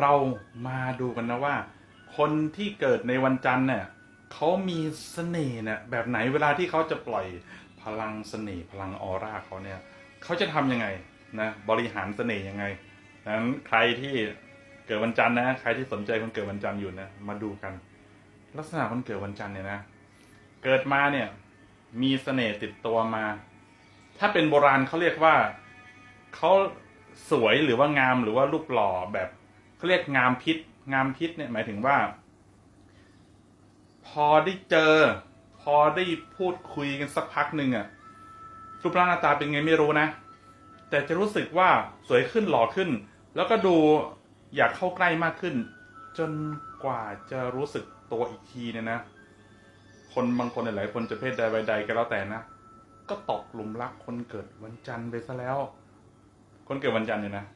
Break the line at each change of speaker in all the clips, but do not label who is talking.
เรามาดูกันนะว่า คนที่เกิดในวันจันทร์เนี่ยเขามีเสน่ห์เนี่ยแบบไหนเวลาที่เขาจะปล่อยพลังเสน่ห์พลังออร่าเขาเนี่ยเขาจะทำยังไงนะบริหารเสน่ห์ยังไงนั้นใครที่เกิดวันจันทร์นะใครที่สนใจคนเกิดวันจันทร์อยู่นะมาดูกัน ลักษณะคนเกิดวันจันทร์เนี่ยนะเกิดมาเนี่ยมีเสน่ห์ติดตัวมา ถ้าเป็นโบราณเขาเรียกว่าเขาสวยหรือว่างามหรือว่ารูปหล่อแบบ เขาเรียกงามพิษ งามพิษเนี่ยหมายถึงว่า พอได้เจอ พอได้พูดคุยกันสักพักหนึ่งอะรูปร่างหน้าตาเป็นไงไม่รู้นะ แต่จะรู้สึกว่าสวยขึ้นหล่อขึ้น แล้วก็ดูอยากเข้าใกล้มากขึ้น จนกว่าจะรู้สึกตัวอีกทีเนี่ยนะ คนบางคนหลายคนจะเพศใดใดก็แล้วแต่นะ ก็ตกหลุมรักคนเกิดวันจันทร์ไปซะแล้ว คนเกิดวันจันทร์เนี่ยนะ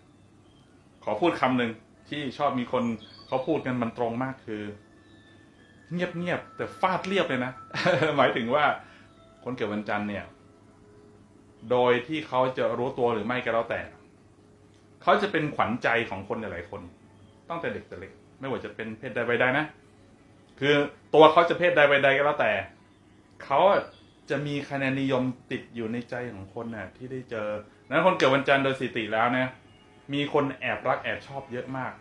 ขอพูดคำหนึ่ง ที่ชอบมีคนเขาพูดกันมันตรงมากคือ เงียบๆแต่ฟาดเรียบเลยนะหมายถึงว่าคนเกิดวันจันทร์เนี่ย โดยที่เขาจะรู้ตัวหรือไม่ก็แล้วแต่เขาจะเป็นขวัญใจของคนหลายๆคน ตั้งแต่เด็กแต่เล็ก ไม่ว่าจะเป็นเพศใดวัยใดนะคือตัวเขาจะเพศใดวัยใดก็แล้วแต่เขาจะมีคะแนนนิยมติดอยู่ในใจของคนน่ะ ที่ได้เจอนั้นคนเกิดวันจันทร์โดยสถิติแล้วเนี่ย มีคนแอบรักแอบชอบเยอะมาก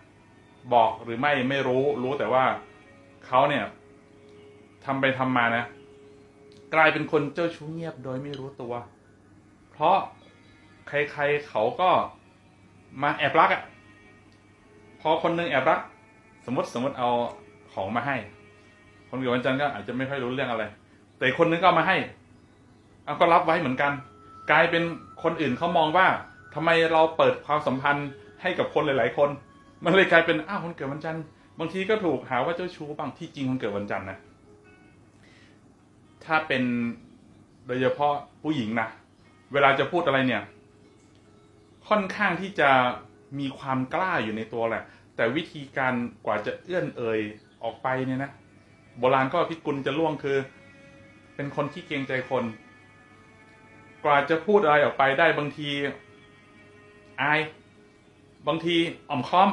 บอกหรือไม่ไม่รู้รู้แต่ว่าเขาเนี่ยทำไปทำมานะ กลายเป็นคนเจ้าชู้เงียบโดยไม่รู้ตัว เพราะใครๆเขาก็มาแอบรักอะ่ะ พอคนหนึงแอบรัก สมมติสมมติเอาของมาให้ คนเกิดวันจันทร์ก็อาจจะไม่ค่อยรู้เรื่องอะไร แต่คนนึงก็มาให้เอาก็รับไว้เหมือนกัน กลายเป็นคนอื่นเขามองว่า ทำไมเราเปิดความสัมพันธ์ให้กับคนหลาย ๆ คน มันเลยกลายเป็นอ้าวคนเกิดวันจันทร์บางทีก็ถูกหาว่าเจ้าชู้บางที่จริงคนเกิดวันจันทร์นะ ถ้าเป็นโดยเฉพาะผู้หญิงนะเวลาจะพูดอะไรเนี่ย ค่อนข้างที่จะมีความกล้าอยู่ในตัวแหละ แต่วิธีการกว่าจะเอื้อนเอ่ยออกไปเนี่ยนะโบราณก็พิกุลจะล่วงคือ เป็นคนที่เกรงใจคน กว่าจะพูดอะไรออกไปได้บางที อาย บางทีอ่อมค้อม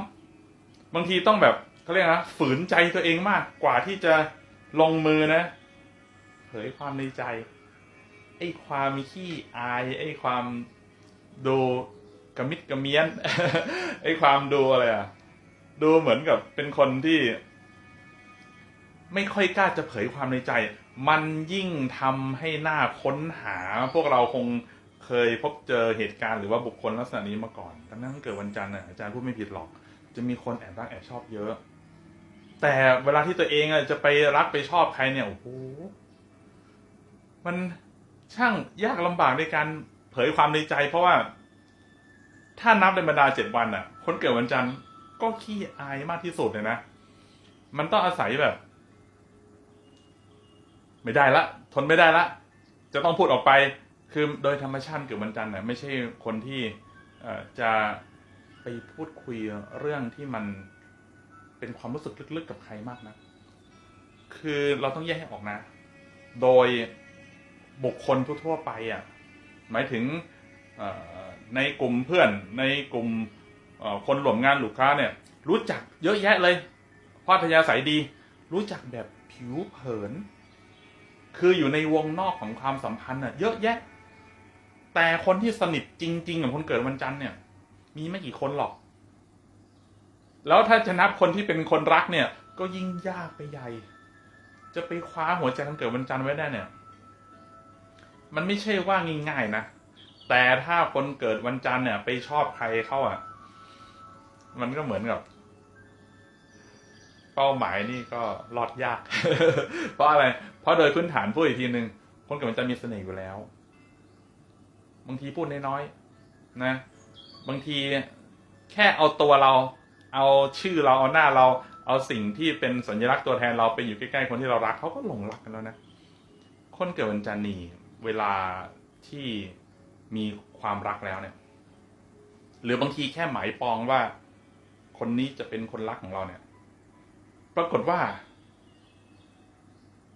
บางทีต้องแบบเขาเรียกนะฝืนใจตัวเองมากกว่าที่จะลงมือนะ เผยความในใจ ไอ้ความขี้อาย ไอ้ความดูกระมิดกระเมียน ไอ้ความดูอะไรอะดูเหมือนกับเป็นคนที่ ไม่ค่อยกล้าจะเผยความในใจ มันยิ่งทำให้หน้าค้นหาพวกเราคง เคยพบเจอเหตุการณ์หรือว่าบุคคลลักษณะนี้มาก่อนดังนั้นเกิดวันจันทร์น่ะอาจารย์พูดไม่ผิดหรอก จะมีคนแอบรักแอบชอบเยอะ แต่เวลาที่ตัวเองอะจะไปรักไปชอบใครเนี่ยโอ้โหมันช่างยากลำบากในการเผยความในใจ เพราะว่า ถ้านับในบรรดาเจ็ดวันอะ คนเกิดวันจันทร์ก็ขี้อายมากที่สุดเลยนะมันต้องอาศัยแบบ ไม่ได้ละ ทนไม่ได้ละ จะต้องพูดออกไป คือโดยธรรมชาติเกิดวันจันทร์น่ะไม่ใช่คนที่จะไปพูดคุยเรื่องที่มันเป็นความรู้สึกลึกๆกับใครมากนะคือเราต้องแยกให้ออกนะ โดยบุคคลทั่วๆไปอะ หมายถึงในกลุ่มเพื่อนในกลุ่มคนหลวมงานลูกค้าเนี่ย รู้จักเยอะแยะเลยพาะอัธยาศัยดี รู้จักแบบผิวเผิน คืออยู่ในวงนอกของความสัมพันธ์น่ะ เยอะแยะ แต่คนที่สนิทจริงๆกับคนเกิดวันจันทร์เนี่ย มีไม่กี่คนหรอก แล้วถ้าจะนับคนที่เป็นคนรักเนี่ย ก็ยิ่งยากไปใหญ่ จะไปคว้าหัวใจคนเกิดวันจันทร์ไว้ได้เนี่ย มันไม่ใช่ว่าง่ายๆนะ แต่ถ้าคนเกิดวันจันทร์เนี่ย ไปชอบใครเข้าอะ มันก็เหมือนกับ เป้าหมายนี่ก็รอดยาก เพราะอะไร เพราะโดยพื้นฐานพูดอีกทีหนึ่งคนเกิดวันจันทร์มีเสน่ห์อยู่แล้ว บางทีพูดน้อยๆนะ บางทีแค่เอาตัวเรา เอาชื่อเราเอาหน้าเรา เอาสิ่งที่เป็นสัญลักษณ์ตัวแทนเราไปอยู่ใกล้ๆคนที่เรารักเขาก็หลงรักกันแล้วนะคนเกิดวันจันทร์นี่เวลาที่มีความรักแล้วเนี่ย หรือบางทีแค่หมายปองว่า คนนี้จะเป็นคนรักของเราเนี่ย ปรากฏว่า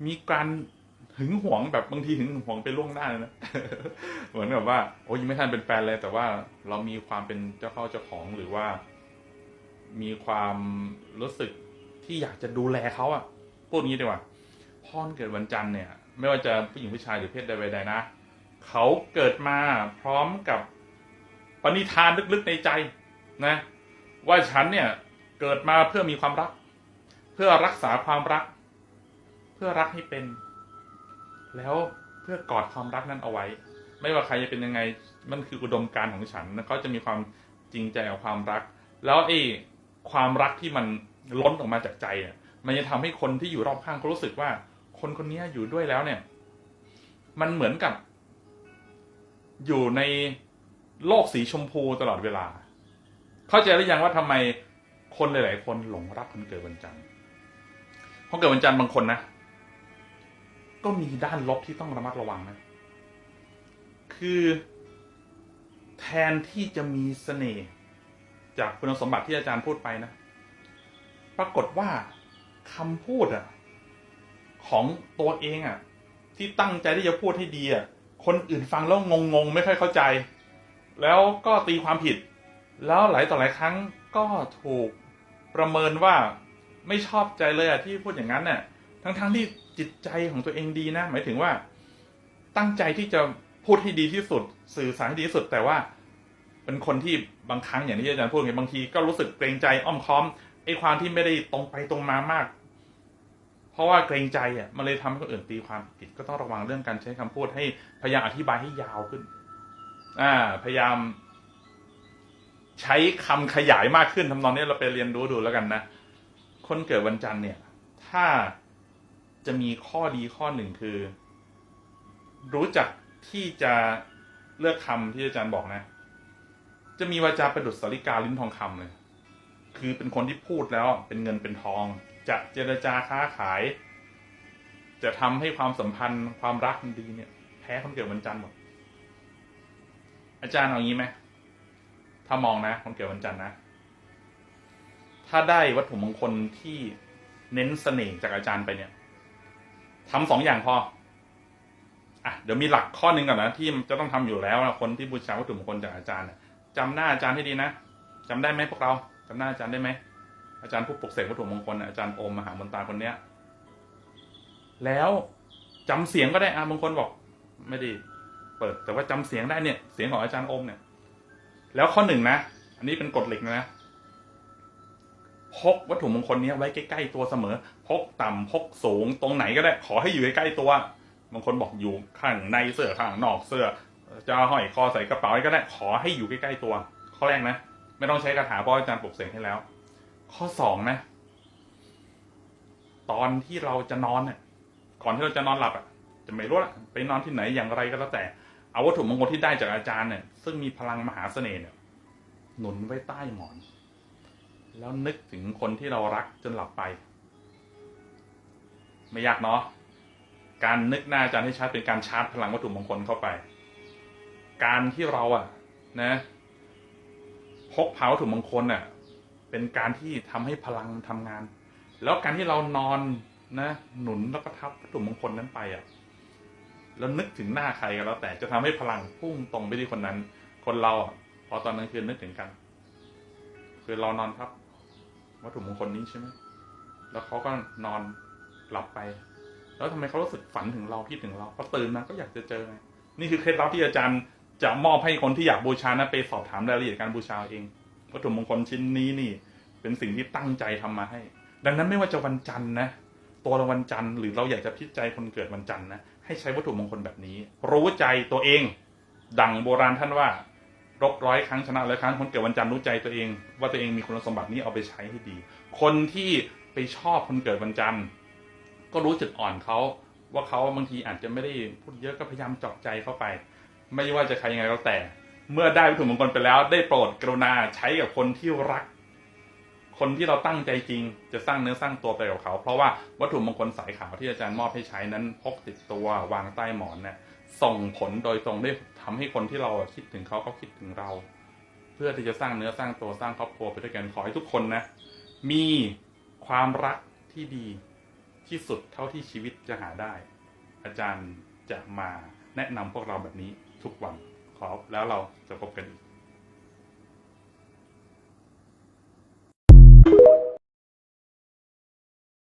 มีการ หึงหวงแบบบางทีหึงหวงไปล่วงหน้าเลยนะเหมือนแบบว่าโอ้ยังไม่ทันเป็นแฟนเลย แต่ว่าเรามีความเป็นเจ้าเข้าเจ้าของหรือว่า มีความรู้สึกที่อยากจะดูแลเขาอะพูดงี้ดีกว่าพ่อเกิดวันจันทร์เนี่ย ไม่ว่าจะผู้หญิงผู้ชายหรือเพศใดใดๆนะเขาเกิดมาพร้อมกับปณิธานลึกๆในใจนะ ว่าฉันเนี่ยเกิดมาเพื่อมีความรัก เพื่อรักษาความรัก เพื่อรักให้เป็น แล้วเพื่อกอดความรักนั้นเอาไว้ ไม่ว่าใครจะเป็นยังไงมันคืออุดมการณ์ของฉันนะเขาจะมีความจริงใจกับความรัก แล้วไอ้ความรักที่มันล้นออกมาจากใจเนี่ยมันจะทำให้คนที่อยู่รอบข้างเขารู้สึกว่า คนคนนี้อยู่ด้วยแล้วเนี่ย มันเหมือนกับ อยู่ในโลกสีชมพูตลอดเวลา เข้าใจหรือยังว่าทำไมคนหลาย ๆ คนหลงรักคนเกิดวันจันทร์คนเกิดวันจันทร์บางคนนะ ก็มีด้านลบที่ต้องระมัดระวังนะ คือแทนที่จะมีเสน่ห์จากคุณสมบัติที่อาจารย์พูดไปนะ ปรากฏว่าคำพูดอะของตัวเองอะที่ตั้งใจที่จะพูดให้ดีอะคนอื่นฟังแล้วงงๆไม่ค่อยเข้าใจ แล้วก็ตีความผิด แล้วหลายต่อหลายครั้งก็ถูกประเมินว่าไม่ชอบใจเลยอะที่พูดอย่างนั้นเนี่ย ทั้งๆที่จิตใจของตัวเองดีนะ หมายถึงว่า ตั้งใจที่จะพูดให้ดีที่สุด สื่อสารให้ดีที่สุด แต่ว่าเป็นคนที่บางครั้งอย่างที่อาจารย์พูดไงบางทีก็รู้สึกเกรงใจอ้อมค้อมไอ้ความที่ไม่ได้ตรงไปตรงมามาก เพราะว่าเกรงใจอะมันเลยทำให้คนอื่นตีความผิดก็ต้องระวังเรื่องการใช้คำพูดให้พยายามอธิบายให้ยาวขึ้น อ่า พยายาม ใช้คำขยายมากขึ้นทำนองนี้เราไปเรียนรู้ดูแล้วกันนะคนเกิดวันจันทร์เนี่ย ถ้า จะมีข้อดีข้อหนึ่งคือ รู้จักที่จะเลือกคำที่อาจารย์บอกนะ จะมีวาจาประดุษสาริกาลิ้นทองคำเลย คือเป็นคนที่พูดแล้วเป็นเงินเป็นทอง จะเจรจาค้าขาย จะทำให้ความสัมพันธ์ความรักมันดีเนี่ย แพ้คนเกิดวันจันทร์หมด อาจารย์เอางี้ไหมถ้ามองนะคนเกิดวันจันทร์นะ ถ้าได้วัตถุมงคลที่เน้นเสน่ห์จากอาจารย์ไปเนี่ย ทำสองอย่างพออะเดี๋ยวมีหลักข้อหนึ่งก่อนนะที่จะต้องทำอยู่แล้วนะคนที่บูชาวัตถุมงคลจากอาจารย์น่ะจำหน้าอาจารย์ให้ดีนะจำได้ไหมพวกเราจำหน้าอาจารย์ได้ไหมอาจารย์ผู้ปลุกเสกวัตถุมงคลอาจารย์โอมมหามนตาคนเนี้ย แล้วจำเสียงก็ได้อะบางคนบอก ไม่ได้เปิด แต่ว่าจำเสียงได้เนี่ย เสียงของอาจารย์โอมเนี่ย แล้วข้อหนึ่งนะ อันนี้เป็นกฎเหล็กนะ พกวัตถุมงคลนี้ไว้ใกล้ๆตัวเสมอ พกต่ำพกสูงตรงไหนก็ได้ ขอให้อยู่ใกล้ๆตัว บางคนบอกอยู่ข้างในเสื้อข้างนอกเสื้อ จะห้อยคอใส่กระเป๋าก็ได้ ขอให้อยู่ใกล้ๆตัว ข้อแรกนะ ไม่ต้องใช้คาถาเพราะอาจารย์ปลุกเสกให้แล้ว ข้อสองนะ ตอนที่เราจะนอนเนี่ยก่อนที่เราจะนอนหลับอะ จะไม่รู้ละไปนอนที่ไหนอย่างไรก็แล้วแต่ เอาวัตถุมงคลที่ได้จากอาจารย์เนี่ย ซึ่งมีพลังมหาเสน่ห์เนี่ยหนุนไว้ใต้หมอน แล้วนึกถึงคนที่เรารักจนหลับไป ไม่ยากเนาะการนึกหน้าอาจารย์ให้ชัดเป็นการชาร์จพลังวัตถุมงคลเข้าไป การที่เราอะนะพกพาวัตถุมงคลน่ะ เป็นการที่ทำให้พลังทำงาน แล้วการที่เรานอนนะหนุนแล้วก็ทับวัตถุมงคลนั้นไปอะแล้วนึกถึงหน้าใครก็แล้วแต่จะทำให้พลังพุ่งตรงไปที่คนนั้น คนเราอะพอตอนกลางคืนนึกถึงกัน คือเรานอนทับ วัตถุมงคลนี้ใช่ไหมแล้วเขาก็นอนหลับไป แล้วทำไมเขารู้สึกฝันถึงเราคิดถึงเราพอตื่นมาก็อยากจะเจอไงนี่คือเคล็ดลับที่อาจารย์จะมอบให้คนที่อยากบูชานะไปสอบถามรายละเอียดการบูชาเอง วัตถุมงคลชิ้นนี้นี่ เป็นสิ่งที่ตั้งใจทำมาให้ ดังนั้นไม่ว่าจะวันจันทร์นะตัวเราวันจันทร์หรือเราอยากจะพิจัยคนเกิดวันจันทร์นะให้ใช้วัตถุมงคลแบบนี้ รู้ใจตัวเอง ดังโบราณท่านว่า รบร้อยครั้งชนะร้อยครั้งคนเกิดวันจันทร์รู้ใจตัวเอง ว่าตัวเองมีคุณสมบัตินี้เอาไปใช้ให้ดี คนที่ไปชอบคนเกิดวันจันทร์ ก็รู้จุดอ่อนเขาว่าเขาบางทีอาจจะไม่ได้พูดเยอะก็พยายามเจาะใจเข้าไป ไม่ว่าจะใครยังไงก็แต่ เมื่อได้วัตถุมงคลไปแล้วได้โปรดกรุณาใช้กับคนที่รัก คนที่เราตั้งใจจริง จะสร้างเนื้อสร้างตัวไปกับเขา เพราะว่าวัตถุมงคลสายขาวที่อาจารย์มอบให้ใช้นั้นพกติดตัววางใต้หมอนเนี่ยส่งผลโดยตรงได้ ทำให้คนที่เราคิดถึงเขาเขาคิดถึงเรา เพื่อที่จะสร้างเนื้อสร้างตัวสร้างครอบครัวไปด้วยกันขอให้ทุกคนนะ มีความรักที่ดีที่สุดเท่าที่ชีวิตจะหาได้ อาจารย์จะมาแนะนำพวกเราแบบนี้ทุกวันขอแล้วเราจะพบกันอีก